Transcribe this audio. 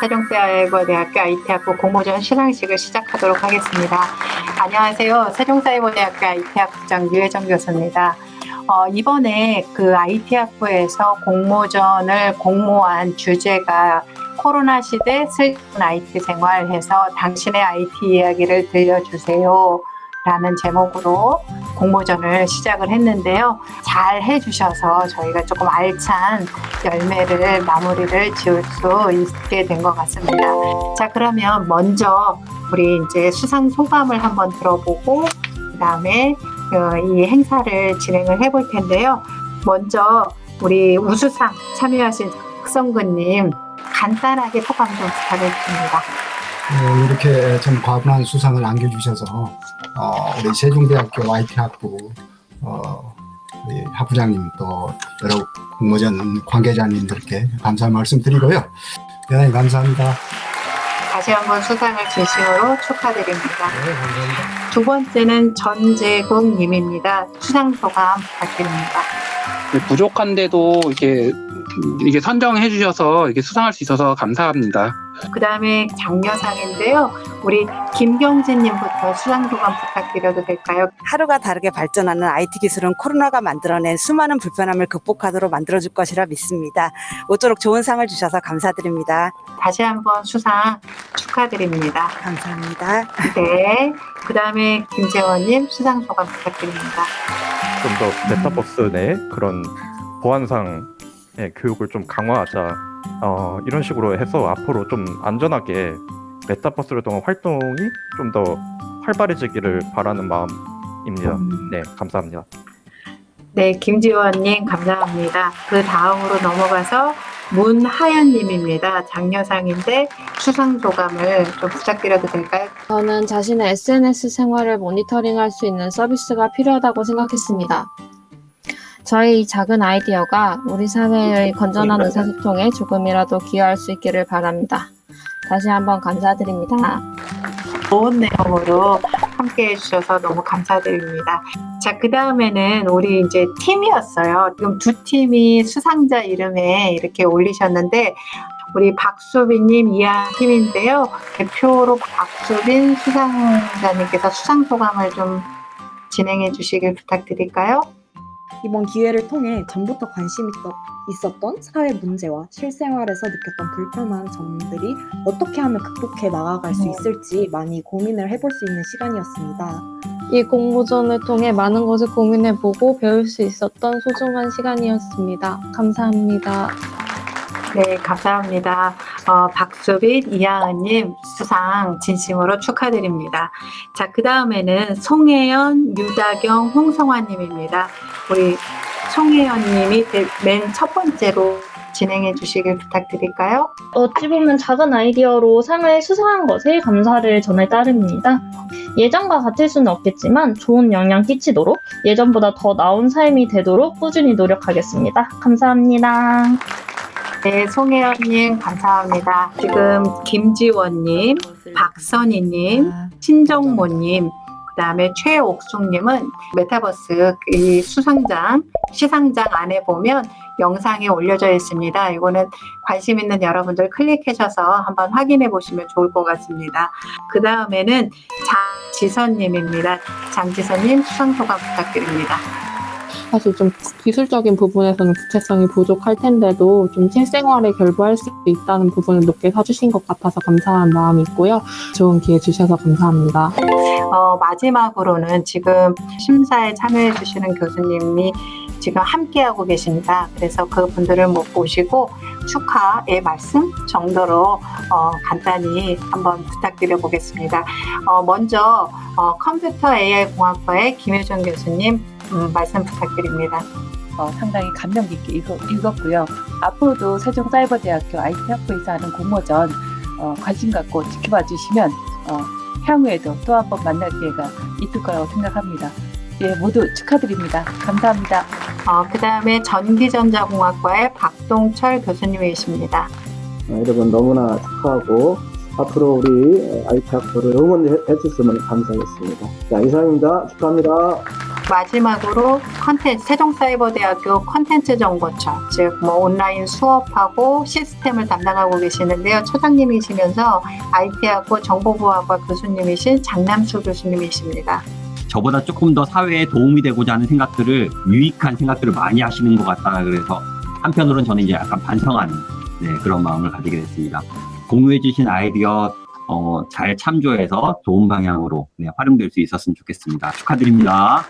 세종사이버대학교 IT학부 공모전 시상식을 시작하도록 하겠습니다. 안녕하세요. 세종사이버대학교 IT학부장 유혜정 교수입니다. 어, 이번에 그 IT학부에서 공모전을 공모한 주제가 코로나 시대 슬픈 IT 생활해서 당신의 IT 이야기를 들려주세요. 라는 제목으로 공모전을 시작을 했는데요. 잘 해주셔서 저희가 조금 알찬 열매를 마무리를 지을 수 있게 된 것 같습니다. 자, 그러면 먼저 우리 이제 수상 소감을 한번 들어보고 그 다음에 이 행사를 진행을 해볼 텐데요. 먼저 우리 우수상 참여하신 박성근님 간단하게 소감 좀 부탁드립니다. 어, 이렇게 좀 과분한 수상을 안겨주셔서 어, 우리 세종대학교 IT학부 어, 우리 학부장님 또 여러 공모전 관계자님들께 감사 말씀드리고요. 대단히 감사합니다. 다시 한번 수상을 진심으로 축하드립니다. 네, 감사합니다. 두 번째는 전재국 님입니다. 수상 소감 부탁드립니다. 부족한데도 이게 이게 선정해 주셔서 이게 수상할 수 있어서 감사합니다. 그 다음에 장려상인데요. 우리 김경진님부터 수상 소감 부탁드려도 될까요? 하루가 다르게 발전하는 IT 기술은 코로나가 만들어낸 수많은 불편함을 극복하도록 만들어줄 것이라 믿습니다. 모쪼록 좋은 상을 주셔서 감사드립니다. 다시 한번 수상 축하드립니다. 감사합니다. 네. 그 다음에 김재원님 수상 소감 부탁드립니다. 좀 더 메타버스 내 그런 보안상 의 교육을 좀 강화하자 어, 이런 식으로 해서 앞으로 좀 안전하게 메타버스를 통한 활동이 좀 더 활발해지기를 바라는 마음입니다. 네, 감사합니다. 네, 김지원님 감사합니다. 그 다음으로 넘어가서 문하연님입니다. 장려상인데 수상 소감을 좀 부탁드려도 될까요? 저는 자신의 SNS 생활을 모니터링할 수 있는 서비스가 필요하다고 생각했습니다. 저희 이 작은 아이디어가 우리 사회의 건전한 의사소통에 조금이라도 기여할 수 있기를 바랍니다. 다시 한번 감사드립니다. 좋은 내용으로 함께 해주셔서 너무 감사드립니다. 자, 그 다음에는 우리 이제 팀이었어요. 지금 두 팀이 수상자 이름에 이렇게 올리셨는데, 우리 박수빈님 이하 팀인데요. 대표로 박수빈 수상자님께서 수상 소감을 좀 진행해 주시길 부탁드릴까요? 이번 기회를 통해 전부터 관심 있었- 있었던 사회 문제와 실생활에서 느꼈던 불편한 점들이 어떻게 하면 극복해 나아갈 수 있을지 많이 고민을 해볼 수 있는 시간이었습니다. 이 공모전을 통해 많은 것을 고민해보고 배울 수 있었던 소중한 시간이었습니다. 감사합니다. 네, 감사합니다. 어, 박수빈, 이하은님 수상 진심으로 축하드립니다. 자, 그 다음에는 송혜연, 유다경, 홍성화님입니다. 우리 송혜연님이 맨 첫 번째로 진행해 주시길 부탁드릴까요? 어찌 보면 작은 아이디어로 상을 수상한 것에 감사를 전할 따름입니다. 예전과 같을 수는 없겠지만 좋은 영향 끼치도록 예전보다 더 나은 삶이 되도록 꾸준히 노력하겠습니다. 감사합니다. 네, 송혜연님 감사합니다. 지금 김지원님, 박선희님, 신정모님, 그 다음에 최옥숙님은 메타버스 이 수상장, 시상장 안에 보면 영상이 올려져 있습니다. 이거는 관심 있는 여러분들 클릭하셔서 한번 확인해 보시면 좋을 것 같습니다. 그 다음에는 장지선님입니다. 장지선님 수상 소감 부탁드립니다. 사실 좀 기술적인 부분에서는 구체성이 부족할 텐데도 좀 실생활에 결부할 수 있다는 부분을 높게 사주신 것 같아서 감사한 마음이 있고요. 좋은 기회 주셔서 감사합니다. 어, 마지막으로는 지금 심사에 참여해 주시는 교수님이 지금 함께하고 계십니다. 그래서 그 분들을 못 보시고 축하의 말씀 정도로 어, 간단히 한번 부탁드려 보겠습니다. 어, 먼저 어, 컴퓨터 AI 공학과의 김효정 교수님 음, 말씀 부탁드립니다. 어, 상당히 감명 깊게 읽었, 읽었 고요. 앞으로도 세종사이버대학교 IT학부에서 하는 공모전 어, 관심 갖고 지켜봐 주시면 어, 향후에도 또 한 번 만날 기회가 있을 거라고 생각합니다. 예, 모두 축하드립니다. 감사합니다. 어, 그 다음에 전기전자공학과의 박동철 교수님이십니다. 어, 여러분 너무나 축하하고 앞으로 우리 IT 학부를 응원해 주셨으면 감사하겠습니다. 자, 이상입니다. 축하합니다. 마지막으로 컨텐츠 세종사이버대학교 컨텐츠 정보처 즉 뭐 온라인 수업하고 시스템을 담당하고 계시는데요. 처장님이시면서 IT학부 정보부학과 교수님이신 장남수 교수님이십니다. 저보다 조금 더 사회에 도움이 되고자 하는 생각들을 유익한 생각들을 많이 하시는 것 같다 그래서 한편으로는 저는 이제 약간 반성하는 네, 그런 마음을 가지게 됐습니다. 공유해 주신 아이디어 어, 잘 참조해서 좋은 방향으로 네, 활용될 수 있었으면 좋겠습니다. 축하드립니다.